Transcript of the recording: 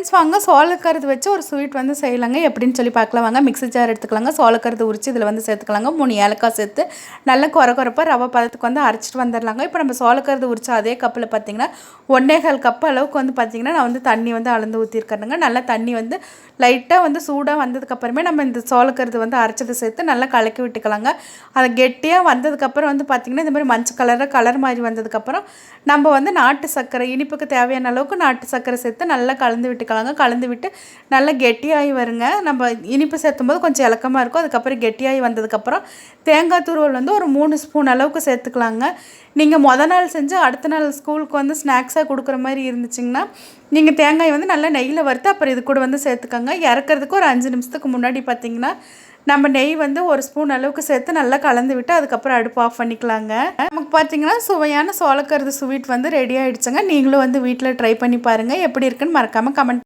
Friends வாங்க சோளக்கருது வச்சு ஒரு ஸ்வீட் வந்து செய்யலாங்க. எப்படின்னு சொல்லி பார்க்கலாம். வாங்க மிக்ஸி ஜார் எடுத்துக்கலாங்க. சோளக்கருது உரிச்சு இதில் வந்து சேர்த்துக்கலாங்க. மூணு ஏலக்காய் சேர்த்து நல்லா குறை குறைப்பாக ரவை பதத்துக்கு வந்து அரைச்சிட்டு வந்துடலாங்க. இப்போ நம்ம சோளக்கருது உரிச்ச அதே கப்பில் பார்த்தீங்கன்னா ஒன்னேகால் கப் அளவுக்கு வந்து பார்த்திங்கன்னா நான் வந்து தண்ணி வந்து அளந்து ஊற்றிருக்கேனுங்க நல்லா தண்ணி வந்து லைட்டாக வந்து சூடாக வந்ததுக்கப்புறமே நம்ம இந்த சோளக்கருது வந்து அரைச்சதை சேர்த்து நல்லா கலக்கி விட்டுக்கலாங்க. அதை கெட்டியாக வந்ததுக்கப்புறம் வந்து பார்த்திங்கன்னா இந்த மாதிரி மஞ்சள் கலராக கலர் மாதிரி வந்ததுக்கப்புறம் நம்ம வந்து நாட்டு சர்க்கரை இனிப்புக்கு தேவையான அளவுக்கு நாட்டு சர்க்கரை சேர்த்து நல்லா கலந்து விட்டுக்கலாங்க கலந்து விட்டு நல்லா கெட்டியாகி வருங்க. நம்ம இனிப்பு சேர்த்தும் போது கொஞ்சம் இலக்கமாக இருக்கும். அதுக்கப்புறம் கெட்டியாகி வந்ததுக்கப்புறம் தேங்காய் துருவல் வந்து ஒரு மூணு ஸ்பூன் அளவுக்கு சேர்த்துக்கலாங்க. நீங்கள் மொதல் நாள் செஞ்சு அடுத்த நாள் ஸ்கூலுக்கு வந்து ஸ்நாக்ஸாக கொடுக்குற மாதிரி இருந்துச்சிங்கன்னா நீங்கள் தேங்காய் வந்து நல்லா நெய்யில் வறுத்து அப்புறம் இது கூட வந்து சேர்த்துக்கோங்க. இறக்குறதுக்கு ஒரு அஞ்சு நிமிஷத்துக்கு முன்னாடி பார்த்தீங்கன்னா நம்ம நெய் வந்து ஒரு ஸ்பூன் அளவுக்கு சேர்த்து நல்லா கலந்து விட்டு அதுக்கப்புறம் அடுப்பு ஆஃப் பண்ணிக்கலாங்க. நமக்கு பார்த்தீங்கன்னா சுவையான சோளக்கருது ஸ்வீட் வந்து ரெடி ஆகிடுச்சுங்க நீங்களும் வந்து வீட்டில் ட்ரை பண்ணி பாருங்கள் எப்படி இருக்குன்னு மறக்காமல் கமெண்ட்